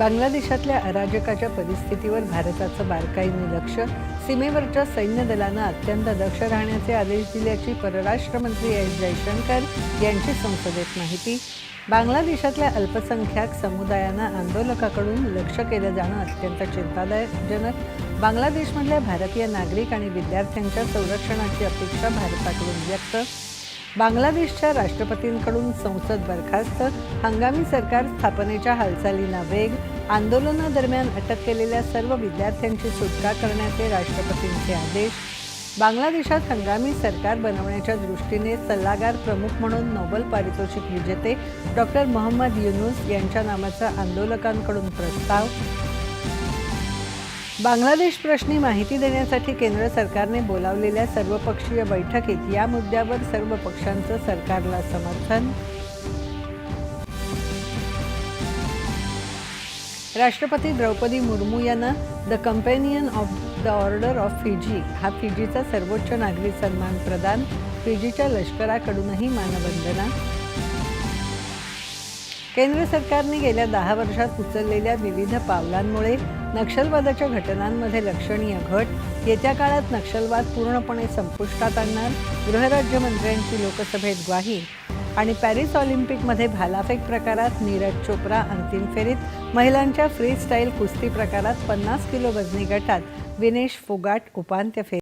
बांगलादेशातल्या अराजकाच्या परिस्थितीवर भारताचं बारकाईने लक्ष सीमेवरच्या सैन्य दलानं अत्यंत दक्ष राहण्याचे आदेश दिल्याची परराष्ट्र मंत्री एस जयशंकर यांची संसदेत माहिती. बांगलादेशातल्या अल्पसंख्याक समुदायांना आंदोलकाकडून लक्ष केलं जाणं अत्यंत चिंतादायकजनक बांगलादेशमधल्या भारतीय नागरिक आणि विद्यार्थ्यांच्या संरक्षणाची अपेक्षा भारताकडून व्यक्त बांगलादेशच्या राष्ट्रपतींकडून संसद बरखास्त हंगामी सरकार स्थापनेच्या हालचालींना वेग आंदोलनादरम्यान अटक केलेल्या सर्व विद्यार्थ्यांची सुटका करण्याचे राष्ट्रपतींचे आदेश बांगलादेशात हंगामी सरकार बनवण्याच्या दृष्टीने सल्लागार प्रमुख म्हणून नोबल पारितोषिक विजेते डॉक्टर मोहम्मद युनुस यांच्या नावाचा आंदोलकांकडून प्रस्ताव बांगलादेश प्रश्नी माहिती देण्यासाठी केंद्र सरकारने बोलावलेल्या सर्वपक्षीय बैठकीत या मुद्द्यावर सर्व पक्षांचं सरकारला समर्थन. राष्ट्रपती द्रौपदी मुर्मू यांना the Companion of the Order of Fiji हा फिजीचा सर्वोच्च नागरी सन्मान प्रदान फिजीच्या लष्कराकडूनही मानवंदना. केंद्र सरकारने गेल्या दहा वर्षात उचललेल्या विविध पावलांमुळे नक्षलवादाच्या घटनांमध्ये लक्षणीय घट येत्या काळात नक्षलवाद पूर्णपणे संपुष्टात आणणार गृहराज्यमंत्र्यांची लोकसभेत ग्वाही आणि पॅरिस ऑलिम्पिकमध्ये भालाफेक प्रकारात नीरज चोप्रा अंतिम फेरीत महिलांच्या फ्री स्टाईल कुस्ती प्रकारात पन्नास किलो वजनी गटात विनेश फोगाट उपांत्य फेरी